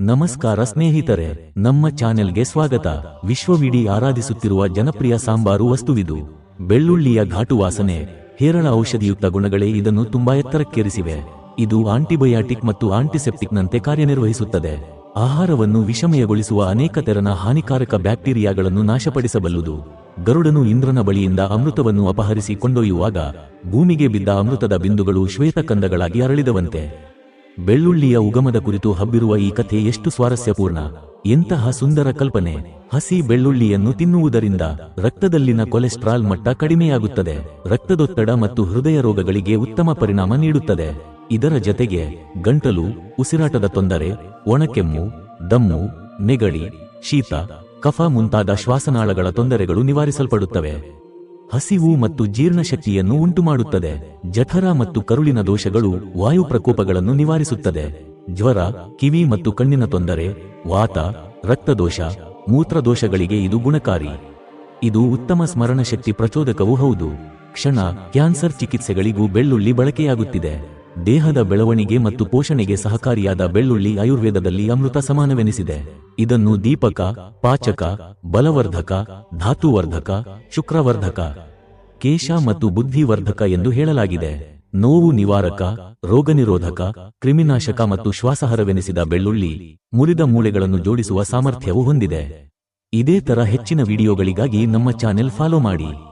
ನಮಸ್ಕಾರ ಸ್ನೇಹಿತರೆ, ನಮ್ಮ ಚಾನೆಲ್ಗೆ ಸ್ವಾಗತ. ವಿಶ್ವವಿಡೀ ಆರಾಧಿಸುತ್ತಿರುವ ಜನಪ್ರಿಯ ಸಾಂಬಾರು ವಸ್ತುವಿದು ಬೆಳ್ಳುಳ್ಳಿಯ ಘಾಟು ವಾಸನೆ. ಹೇರಳ ಔಷಧಿಯುಕ್ತ ಗುಣಗಳೇ ಇದನ್ನು ತುಂಬಾ ಎತ್ತರಕ್ಕೇರಿಸಿವೆ. ಇದು ಆಂಟಿಬಯಾಟಿಕ್ ಮತ್ತು ಆಂಟಿಸೆಪ್ಟಿಕ್ನಂತೆ ಕಾರ್ಯನಿರ್ವಹಿಸುತ್ತದೆ. ಆಹಾರವನ್ನು ವಿಷಮಯಗೊಳಿಸುವ ಅನೇಕ ತೆರನ ಹಾನಿಕಾರಕ ಬ್ಯಾಕ್ಟೀರಿಯಾಗಳನ್ನು ನಾಶಪಡಿಸಬಲ್ಲುದು. ಗರುಡನು ಇಂದ್ರನ ಬಳಿಯಿಂದ ಅಮೃತವನ್ನು ಅಪಹರಿಸಿ ಕೊಂಡೊಯ್ಯುವಾಗ ಭೂಮಿಗೆ ಬಿದ್ದ ಅಮೃತದ ಬಿಂದುಗಳು ಶ್ವೇತಕಂದಗಳಾಗಿ ಅರಳಿದವಂತೆ. ಬೆಳ್ಳುಳ್ಳಿಯ ಉಗಮದ ಕುರಿತು ಹಬ್ಬಿರುವ ಈ ಕಥೆ ಎಷ್ಟು ಸ್ವಾರಸ್ಯಪೂರ್ಣ. ಎಂತಹ ಸುಂದರ ಕಲ್ಪನೆ. ಹಸಿ ಬೆಳ್ಳುಳ್ಳಿಯನ್ನು ತಿನ್ನುವುದರಿಂದ ರಕ್ತದಲ್ಲಿನ ಕೊಲೆಸ್ಟ್ರಾಲ್ ಮಟ್ಟ ಕಡಿಮೆಯಾಗುತ್ತದೆ. ರಕ್ತದೊತ್ತಡ ಮತ್ತು ಹೃದಯ ರೋಗಗಳಿಗೆ ಉತ್ತಮ ಪರಿಣಾಮ ನೀಡುತ್ತದೆ. ಇದರ ಜತೆಗೆ ಗಂಟಲು, ಉಸಿರಾಟದ ತೊಂದರೆ, ಒಣಕೆಮ್ಮು, ದಮ್ಮು, ನೆಗಡಿ, ಶೀತ, ಕಫ ಮುಂತಾದ ಶ್ವಾಸನಾಳಗಳ ತೊಂದರೆಗಳು ನಿವಾರಿಸಲ್ಪಡುತ್ತವೆ. ಹಸಿವು ಮತ್ತು ಜೀರ್ಣಶಕ್ತಿಯನ್ನು ಉಂಟುಮಾಡುತ್ತದೆ. ಜಠರ ಮತ್ತು ಕರುಳಿನ ದೋಷಗಳು ವಾಯು ಪ್ರಕೋಪಗಳನ್ನು ನಿವಾರಿಸುತ್ತದೆ. ಜ್ವರ, ಕಿವಿ ಮತ್ತು ಕಣ್ಣಿನ ತೊಂದರೆ, ವಾತ, ರಕ್ತದೋಷ, ಮೂತ್ರದೋಷಗಳಿಗೆ ಇದು ಗುಣಕಾರಿ. ಇದು ಉತ್ತಮ ಸ್ಮರಣಶಕ್ತಿ ಪ್ರಚೋದಕವೂ ಹೌದು. ಕ್ಷಣ, ಕ್ಯಾನ್ಸರ್ ಚಿಕಿತ್ಸೆಗಳಿಗೂ ಬೆಳ್ಳುಳ್ಳಿ ಬಳಕೆಯಾಗುತ್ತಿದೆ. ದೇಹದ ಬೆಳವಣಿಗೆ ಮತ್ತು ಪೋಷಣೆಗೆ ಸಹಕಾರಿಯಾದ ಬೆಳ್ಳುಳ್ಳಿ ಆಯುರ್ವೇದದಲ್ಲಿ ಅಮೃತ ಸಮಾನವೆನಿಸಿದೆ. ಇದನ್ನು ದೀಪಕ, ಪಾಚಕ, ಬಲವರ್ಧಕ, ಧಾತುವರ್ಧಕ, ಶುಕ್ರವರ್ಧಕ, ಕೇಶ ಮತ್ತು ಬುದ್ಧಿವರ್ಧಕ ಎಂದು ಹೇಳಲಾಗಿದೆ. ನೋವು ನಿವಾರಕ, ರೋಗನಿರೋಧಕ, ಕ್ರಿಮಿನಾಶಕ ಮತ್ತು ಶ್ವಾಸಹರವೆನಿಸಿದ ಬೆಳ್ಳುಳ್ಳಿ, ಮುರಿದ ಮೂಳೆಗಳನ್ನು ಜೋಡಿಸುವ ಸಾಮರ್ಥ್ಯವು ಹೊಂದಿದೆ. ಇದೇ ತರ ಹೆಚ್ಚಿನ ವಿಡಿಯೋಗಳಿಗಾಗಿ ನಮ್ಮ ಚಾನೆಲ್ ಫಾಲೋ ಮಾಡಿ.